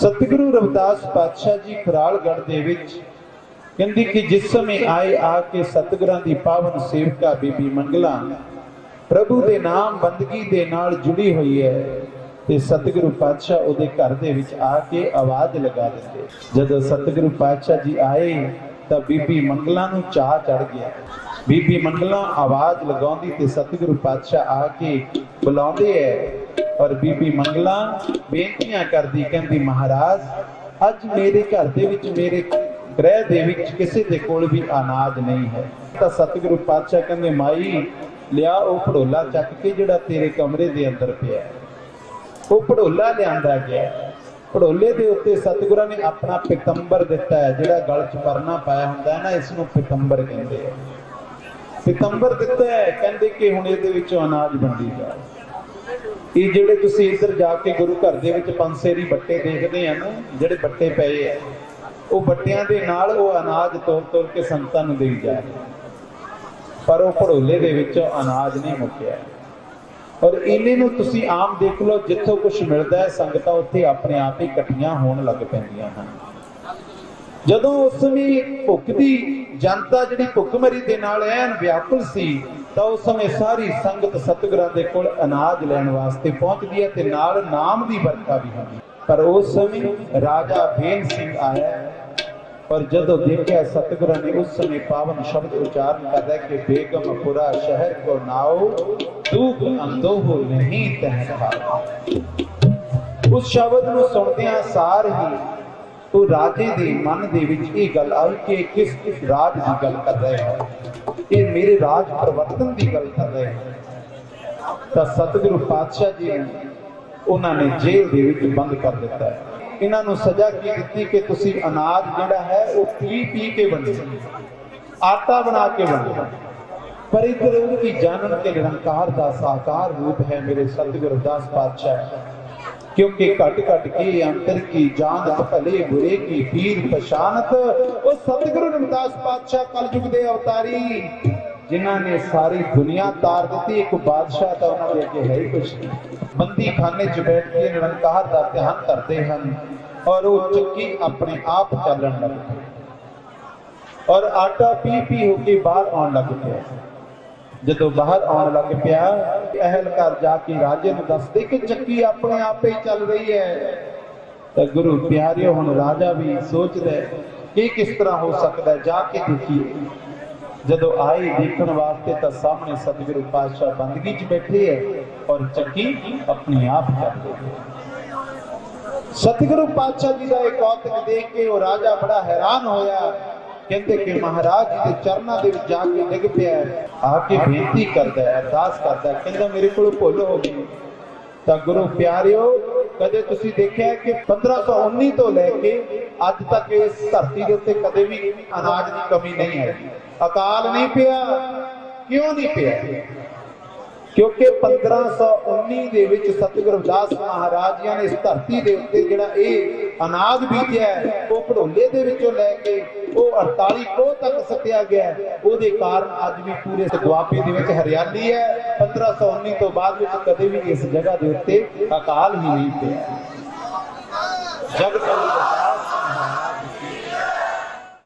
ਸਤਿਗੁਰੂ ਰਵਿਦਾਸ ਪਾਤਸ਼ਾਹ ਜੀ ਖਰਾਲਗੜ੍ਹ ਦੇ ਵਿੱਚ ਕਹਿੰਦੀ ਕਿ ਜਿਸ ਸਮੇਂ ਆਏ ਆ ਕੇ ਸਤਿਗੁਰਾਂ ਦੀ ਪਾਵਨ ਸੇਵਕਾ ਬੀਬੀ ਮੰਗਲਾ, ਪ੍ਰਭੂ ਦੇ ਨਾਮ ਬੰਦਗੀ ਦੇ ਨਾਲ ਜੁੜੀ ਹੋਈ ਹੈ ਤੇ ਸਤਿਗੁਰੂ ਪਾਤਸ਼ਾਹ ਉਹਦੇ ਘਰ ਦੇ ਵਿੱਚ ਆ ਕੇ ਆਵਾਜ਼ ਲਗਾ ਦਿੰਦੇ। ਜਦੋਂ ਸਤਿਗੁਰੂ ਪਾਤਸ਼ਾਹ ਜੀ ਆਏ ਤਾਂ ਬੀਬੀ ਮੰਗਲਾ ਨੂੰ ਚਾਹ ਚੜ ਗਿਆ। ਬੀਬੀ ਮੰਗਲਾ ਆਵਾਜ਼ ਲਗਾਉਂਦੀ ਤੇ ਸਤਿਗੁਰੂ ਪਾਤਸ਼ਾਹ ਆ ਕੇ ਬੁਲਾਉਂਦੇ ਐ ਔਰ ਬੀਬੀ ਮੰਗਲਾ ਬੇਨਤੀਆਂ ਕਰਦੀ, ਕਹਿੰਦੀ, ਮਹਾਰਾਜ, ਅੱਜ ਮੇਰੇ ਘਰ ਦੇ ਵਿੱਚ ਮੇਰੇ ਗ੍ਰਹਿ ਦੇ ਵਿੱਚ ਕਿਸੇ ਦੇ ਕੋਲ ਵੀ ਅਨਾਜ ਨਹੀਂ ਹੈ। ਤਾਂ ਸਤਿਗੁਰੂ ਪਾਤਸ਼ਾਹ ਕਹਿੰਦੇ, ਮਾਈ ਲਿਆ ਉਹ ਭੜੋਲਾ ਚੱਕ ਕੇ ਜਿਹੜਾ ਤੇਰੇ ਕਮਰੇ ਦੇ ਅੰਦਰ ਪਿਆ ਉਹ ਭੜੋਲਾ ਲਿਆਂਦਾ ਗਿਆ ਭੜੋਲੇ ਦੇ ਉੱਤੇ ਸਤਿਗੁਰਾਂ ਨੇ ਆਪਣਾ ਪਿਤੰਬਰ ਦਿੱਤਾ ਹੈ, ਜਿਹੜਾ ਗਲ 'ਚ ਪਰਨਾ ਪਾਇਆ ਹੁੰਦਾ ਹੈ ਨਾ, ਇਸ ਨੂੰ ਪਿਤੰਬਰ ਕਹਿੰਦੇ ਆ। ਪਿਤੰਬਰ ਦਿੱਤਾ ਹੈ, ਕਹਿੰਦੇ ਕਿ ਹੁਣ ਇਹਦੇ ਵਿੱਚੋਂ ਅਨਾਜ ਵੰਡੀ ਜਾ ਇਹ ਜਿਹੜੇ ਤੁਸੀਂ ਇੱਧਰ ਜਾ ਕੇ ਗੁਰੂ ਘਰ ਦੇ ਵਿੱਚ ਪੰਸੇਰੀ ਬੱਟੇ ਦੇਖਦੇ ਆ ਨਾ, ਜਿਹੜੇ ਬੱਟੇ ਪਏ ਆ, ਉਹ ਬੱਟਿਆਂ ਦੇ ਨਾਲ ਉਹ ਅਨਾਜ ਤੋਲ ਤੋਲ ਕੇ ਸੰਤਾਂ ਨੂੰ ਦੇਈ ਜਾ ਰਹੇ ਪਰ ਉਹ ਭੜੋਲੇ ਦੇ ਵਿੱਚੋਂ ਅਨਾਜ ਨਹੀਂ ਮੁੱਕਿਆ। ਔਰ ਇਹਨੇ ਨੂੰ ਤੁਸੀਂ ਆਮ ਦੇਖ ਲਓ, ਜਿੱਥੋਂ ਕੁਝ ਮਿਲਦਾ ਹੈ, ਸੰਗਤਾਂ ਉੱਥੇ ਆਪਣੇ ਆਪ ਹੀ ਇਕੱਠੀਆਂ ਹੋਣ ਲੱਗ ਪੈਂਦੀਆਂ ਹਨ। ਜਦੋਂ ਉਸ ਸਮੇਂ ਭੁੱਖ ਦੀ, ਜਨਤਾ ਜਿਹੜੀ ਭੁੱਖਮਰੀ ਦੇ ਨਾਲ ਐਨ ਵਿਆਕੁਲ ਸੀ ਤਾਂ ਉਸ ਸਮੇਂ ਸਾਰੀ ਸੰਗਤ ਸਤਿਗੁਰਾਂ ਦੇ ਕੋਲ ਅਨਾਜ ਲੈਣ ਵਾਸਤੇ ਪਹੁੰਚਦੀ ਹੈ ਤੇ ਨਾਲ ਨਾਮ ਦੀ ਵਰਖਾ ਵੀ ਹੁੰਦੀ ਪਰ ਉਸ ਸਮੇਂ ਰਾਜਾ ਬੇਨ ਸਿੰਘ ਆਇਆ ਪਰ ਜਦੋਂ ਦੇਖਿਆ ਸਤਿਗੁਰਾਂ ਨੇ ਉਸ ਸਮੇਂ ਪਾਵਨ ਸ਼ਬਦ ਉਚਾਰਨ ਕਰਦਾ ਕਿ ਬੇਗਮਪੁਰਾ ਸ਼ਹਿਰ ਕੋ ਨਾਉ, ਦੁਖ ਅੰਦੋਹ ਨਹੀਂ ਤਹਿ ਉਸ ਸ਼ਬਦ ਨੂੰ ਸੁਣਦਿਆਂ ਸਾਰ ਹੀ ਉਹ ਰਾਜੇ ਦੇ ਮਨ ਦੇ ਵਿੱਚ ਇਹ ਗੱਲ ਆਈ ਕਿ ਕਿਸ ਰਾਜ ਦੀ ਗੱਲ ਕਰ ਰਹੇ ਹੈ? ਇਹ ਮੇਰੇ ਰਾਜ ਪਰਿਵਰਤਨ ਦੀ ਗੱਲ ਕਰ ਰਹੇ ਹੈ। ਤਾਂ ਸਤਿਗੁਰੂ ਪਾਤਸ਼ਾਹ ਜੀ ਨੇ ਉਹਨਾਂ ਨੇ ਜੇਲ੍ਹ ਦੇ ਵਿੱਚ ਬੰਦ ਕਰ ਦਿੱਤਾ ਇਹਨਾਂ ਨੂੰ ਸਜ਼ਾ ਕੀ ਦਿੱਤੀ ਕਿ ਤੁਸੀਂ ਅਨਾਜ ਜਿਹੜਾ ਹੈ ਉਹ ਪੀ ਪੀ ਕੇ ਵੰਡੋ, ਆਟਾ ਬਣਾ ਕੇ ਵੰਡੋ। ਪਰ ਇਧਰ ਉਹ ਕੀ ਜਾਣਨ ਕੇ ਨਿਰੰਕਾਰ ਦਾ ਸਾਕਾਰ ਰੂਪ ਹੈ ਮੇਰੇ ਸਤਿਗੁਰੂ ਦਾਸ ਪਾਤਸ਼ਾਹ। ਕਿਉਂਕਿ ਘਟ ਘਟ ਕੇ ਅੰਤਰ ਕੀ ਜਾਣਤ ਭਲੇ ਬੁਰੇ ਕੀ ਪੀਰ ਪਛਾਨਤ, ਉਹ ਸਤਿਗੁਰੂ ਰਮਦਾਸ ਪਾਤਸ਼ਾਹ ਕਲਯੁਗ ਦੇ ਅਵਤਾਰੀ, ਜਿਨ੍ਹਾਂ ਨੇ ਸਾਰੀ ਦੁਨੀਆ ਤਾਰ ਦਿੱਤੀ। ਇੱਕ ਬਾਦਸ਼ਾਹ ਤਾਂ ਉਹਨਾਂ ਦੇ ਅੱਗੇ ਹੈ ਹੀ ਕੁਛ ਬੰਦੀ ਖਾਨੇ 'ਚ ਬੈਠ ਕੇ ਨਿਰੰਕਾਰ ਦਾ ਧਿਆਨ ਕਰਦੇ ਹਨ ਔਰ ਉਹ ਚੱਕੀ ਆਪਣੇ ਆਪ ਚੱਲਣ ਲੱਗ ਪਈ ਔਰ ਆਟਾ ਪੀ ਪੀ ਹੋ ਕੇ ਬਾਹਰ ਆਉਣ ਲੱਗ ਪਿਆ। ਜਦੋਂ ਬਾਹਰ ਆਉਣ ਲੱਗ ਪਿਆ ਅਹਿਲਕਾਰ ਜਾ ਕੇ ਰਾਜੇ ਨੂੰ ਦੱਸਦੇ ਕਿ ਚੱਕੀ ਆਪਣੇ ਆਪ ਹੀ ਚੱਲ ਰਹੀ ਹੈ। ਤਾਂ ਗੁਰੂ ਪਿਆਰਿਓ, ਹੁਣ ਰਾਜਾ ਵੀ ਸੋਚਦਾ ਹੈ ਕਿ ਕਿਸ ਤਰ੍ਹਾਂ ਹੋ ਸਕਦਾ ਜਾ ਕੇ ਦੇਖੀਏ। ਜਦੋਂ ਆਏ ਦੇਖਣ ਵਾਸਤੇ ਤਾਂ ਸਾਹਮਣੇ ਸਤਿਗੁਰੂ ਪਾਤਸ਼ਾਹ ਬੰਦਗੀ 'ਚ ਬੈਠੇ ਹੈ ਔਰ ਚੱਕੀ ਆਪਣੇ ਆਪ ਚੱਲ ਰਹੀ ਹੈ। ਸਤਿਗੁਰੂ ਪਾਤਸ਼ਾਹ ਜੀ ਦਾ ਇਹ ਕੌਤਕ ਦੇਖ ਕੇ ਉਹ ਰਾਜਾ ਬੜਾ ਹੈਰਾਨ ਹੋਇਆ। ਕਹਿੰਦੇ ਕਿ ਮਹਾਰਾਜ ਜੀ ਦੇ ਚਰਨਾਂ ਦੇ ਵਿੱਚ ਜਾ ਕੇ ਡਿੱਗ ਪਿਆ ਆ ਕੇ ਬੇਨਤੀ ਕਰਦਾ ਹੈ, ਅਰਦਾਸ ਕਰਦਾ ਕਹਿੰਦਾ ਮੇਰੇ ਕੋਲ ਭੁੱਲ ਹੋ ਗਈ। ਤਾਂ ਗੁਰੂ ਪਿਆਰਿਓ, ਕਦੇ ਤੁਸੀਂ ਦੇਖਿਆ ਕਿ 1519 ਤੋਂ ਲੈ ਕੇ ਅੱਜ ਤੱਕ ਇਸ ਧਰਤੀ ਦੇ ਉੱਤੇ ਕਦੇ ਵੀ ਅਨਾਜ ਦੀ ਕਮੀ ਨਹੀਂ ਹੈ ਅਕਾਲ ਨਹੀਂ ਪਿਆ, ਕਿਉਂ ਨਹੀਂ ਪਿਆ? ਕਿਉਂਕਿ 1519 ਦੇ ਵਿੱਚ ਸਤਿਗੁਰੂ ਰਵਿਦਾਸ ਮਹਾਰਾਜ ਜੀ ਨੇ ਇਸ ਧਰਤੀ ਦੇ ਉੱਤੇ ਜਿਹੜਾ ਇਹ ਅਨਾਜ ਬੀਜਿਆ ਹੈ, ਉਹ ਭੜੋਲੇ ਦੇ ਵਿੱਚੋਂ ਲੈ ਕੇ ਉਹ 48 ਕੋਹ ਤੱਕ ਸੱਤਿਆ ਗਿਆ ਉਹਦੇ ਕਾਰਨ ਅੱਜ ਵੀ ਪੂਰੇ ਦੁਆਬੇ ਦੇ ਵਿੱਚ ਹਰਿਆਲੀ ਹੈ। 1519 ਤੋਂ ਬਾਅਦ ਵਿੱਚ ਕਦੇ ਵੀ ਇਸ ਜਗ੍ਹਾ ਦੇ ਉੱਤੇ ਅਕਾਲ ਹੀ ਨਹੀਂ ਪਿਆ। ਜਗ ਚੰਦ